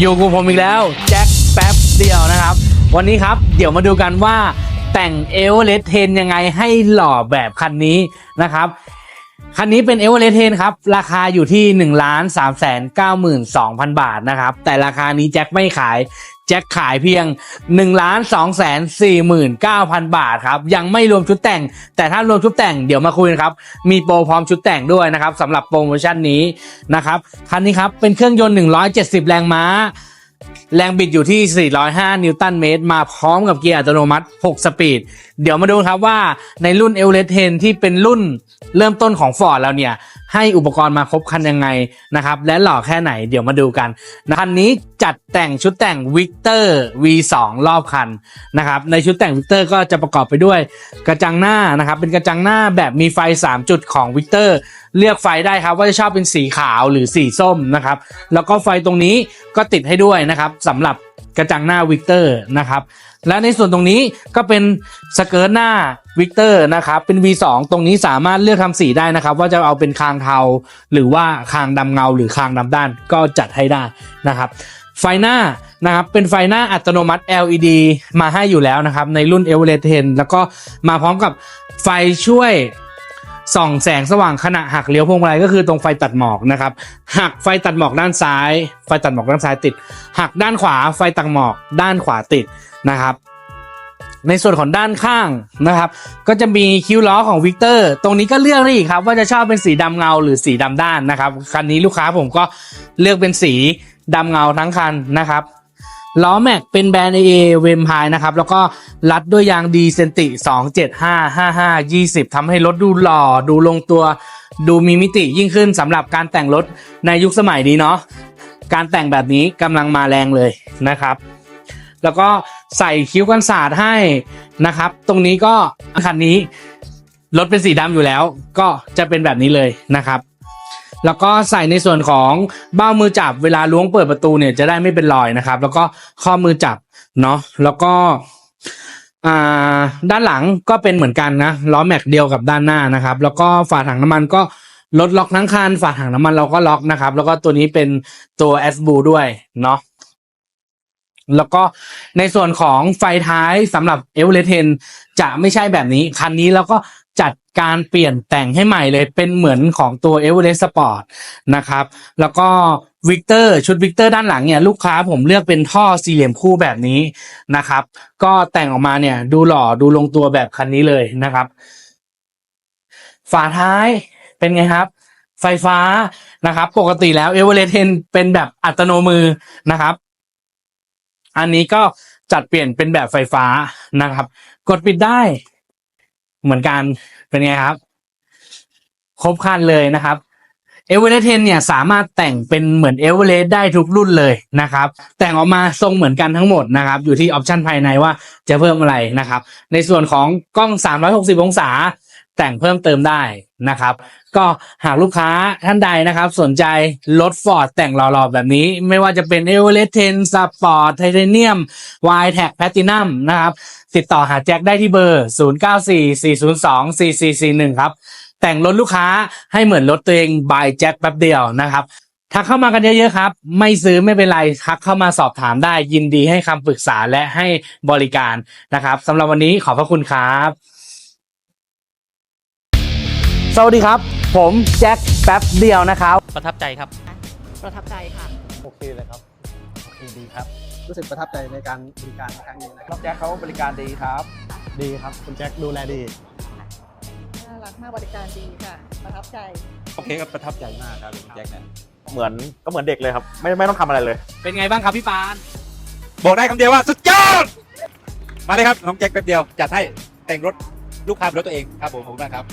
อยู่กับผมอีกแล้วแจ็คแป๊บเดียวนะครับ วันนี้ครับเดี๋ยวมาดูกันว่าแต่งเอเวอเรสต์เทนยังไงให้หล่อแบบคันนี้นะครับ คันนี้เป็นเอเวอเรสต์เทนครับ ราคาอยู่ที่1นึ่งล้านสามแสนเก้าหมื่นสองพันบาทนะครับ แต่ราคานี้แจ็คไม่ขาย แจ็คขายเพียง1นึ่งล้านสองแสนสี่หมื่นเก้าพันบาทครับ ยังไม่รวมชุดแต่ง แต่ถ้ารวมชุดแต่งเดี๋ยวมาคุยนครับ มีโปรพร้อมชุดแต่งด้วยนะครับสำหรับโปรโมชั่นนี้นะครับ คันนี้ครับเป็นเครื่องยนต์ 170 แรงม้า แรงบิดอยู่ที่ 405 นิวตันเมตร มาพร้อมกับเกียร์อัตโนมัติ 6 สปีด เดี๋ยวมาดูครับว่าในรุ่น e v e r e s t 10ที่เป็นรุ่นเริ่มต้นของ Ford แล้วเนี่ย ให้อุปกรณ์มาครบคันยังไงนะครับ และหล่อแค่ไหนเดี๋ยวมาดูกันนะคันนี้จัดแต่งชุดแต่ง Victor V2 รอบคันนะครับในชุดแต่ง Victor ก็จะประกอบไปด้วยกระจังหน้านะครับ เป็นกระจังหน้าแบบมีไฟ 3 จุดของ Victor เลือกไฟได้ครับว่าจะชอบเป็นสีขาวหรือสีส้มนะครับ แล้วก็ไฟตรงนี้ก็ติดให้ด้วยนะครับสำหรับ กระจังหน้าวิกเตอร์นะครับและในส่วนตรงนี้ก็เป็นสเกิร์ตหน้าวิกเตอร์นะครับเป็น V2 ตรงนี้สามารถเลือกทำสีได้นะครับ ว่าจะเอาเป็นคางเทา หรือว่าคางดำเงา หรือคางดำด้านก็จัดให้ได้นะครับไฟหน้านะครับเป็นไฟหน้าอัตโนมัติ LED มาให้อยู่แล้วนะครับในรุ่น e v e r e t 10 แล้วก็มาพร้อมกับไฟช่วย ส่องแสงสว่างขณะหักเลี้ยวพวงมาลัยก็คือตรงไฟตัดหมอกนะครับหักไฟตัดหมอกด้านซ้าย ไฟตัดหมอกด้านซ้ายติด หักด้านขวาไฟตัดหมอกด้านขวาติดนะครับ ในส่วนของด้านข้างนะครับ ก็จะมีคิ้วล้อของวิกเตอร์ตรงนี้ก็เลือกได้อีกครับว่าจะชอบเป็นสีดำเงาหรือสีดำด้านนะครับคันนี้ลูกค้าผมก็เลือกเป็นสีดำเงาทั้งคันนะครับ ล้อแม็กเป็นแบรนด์ AA เวมพายนะครับ แล้วก็รัดด้วยยางดีเซนติ 27555 20ทำให้รถดูหล่อ ดูลงตัว ดูมีมิติยิ่งขึ้นสำหรับการแต่งรถในยุคสมัยนี้เนาะ การแต่งแบบนี้กำลังมาแรงเลยนะครับ แล้วก็ใส่คิ้วกันศาสตร์ให้นะครับ ตรงนี้ก็คันนี้รถเป็นสีดำอยู่แล้ว ก็จะเป็นแบบนี้เลยนะครับ แล้วก็ใส่ในส่วนของเบ้ามือจับเวลาล้วงเปิดประตูเนี่ยจะได้ไม่เป็นรอยนะครับ แล้วก็ข้อมือจับเนาะแล้วก็ด้านหลังก็เป็นเหมือนกันนะล้อแม็กเดียวกับด้านหน้านะครับ แล้วก็ฝาถังน้ำมันก็ลดล็อกทั้งคันฝาถังน้ำมันเราก็ล็อกนะครับ แล้วก็ตัวนี้เป็นตัวแอสบูด้วยเนาะแล้วก็ในส่วนของไฟท้ายสำหรับเอเวอเรสต์จะไม่ใช่แบบนี้ คันนี้แล้วก็ จัดการเปลี่ยนแต่งให้ใหม่เลยเป็นเหมือนของตัว e v e r e s t Sport นะครับ แล้วก็วิกเตอร์ชุดวิกเตอร์ด้านหลังเนี่ยลูกค้าผมเลือกเป็นท่อสี่เหลี่ยมคู่แบบนี้นะครับ ก็แต่งออกมาเนี่ยดูหล่อดูลงตัวแบบคันนี้เลยนะครับ ฝาท้ายเป็นไงครับ ไฟฟ้านะครับ ปกติแล้วเอเวอเรสต์เป็นแบบอัตโนมือนะครับ อันนี้ก็จัดเปลี่ยนเป็นแบบไฟฟ้านะครับ กดปิดได้ เหมือนกันเป็นไงครับ ครบคันเลยนะครับเอเวอเรสต์เนี่ยสามารถแต่งเป็นเหมือนเอเวอเรสต์ได้ทุกรุ่นเลยนะครับ แต่งออกมาทรงเหมือนกันทั้งหมดนะครับ อยู่ที่ออปชันภายในว่าจะเพิ่มอะไรนะครับ ในส่วนของกล้อง 360 องศา แต่งเพิ่มเติมได้นะครับ ก็หากลูกค้าท่านใดนะครับ สนใจรถฟอร์ดแต่งหล่อๆแบบนี้ ไม่ว่าจะเป็น e v e r e s t 10 Sport Titanium y t a g Platinum นะครับ ติดต่อหาแจ็คได้ที่เบอร์ 0944024441 ครับ แต่งรถลูกค้าให้เหมือนรถตัวเองบายแจ็คแป๊บเดียวนะครับทักเข้ามากันเยอะๆครับ ไม่ซื้อไม่เป็นไรทักเข้ามาสอบถามได้ยินดีให้คำปรึกษาและให้บริการนะครับสำหรับวันนี้ขอบพระคุณครับ สวัสดีครับ ผมแจ็คแป๊บเดียวนะครับ ประทับใจครับ ประทับใจค่ะ โอเคเลยครับโอเค ดีครับ รู้สึกประทับใจในการบริการครั้งนี้นะคน้รัอบงแจ็คเขาบริการดีครับ ดีครับ คุณแจ็คดูแลดี น่ารักมากบริการดีค่ะ ประทับใจ โอเคครับประทับใจมากครับคุณแจ็คเนี่ยเหมือนก็เหมือนเด็กเลยครับ ไม่ไม่ต้องทำอะไรเลย เป็นไงบ้างครับพี่ปาน บอกได้คำเดียวว่าสุดยอด มาเลยครับน้องแจ็คแป๊บเดียวจัดให้แต่งรถลูกค้าเป็นรถตัวเองครับผมผมนะครับ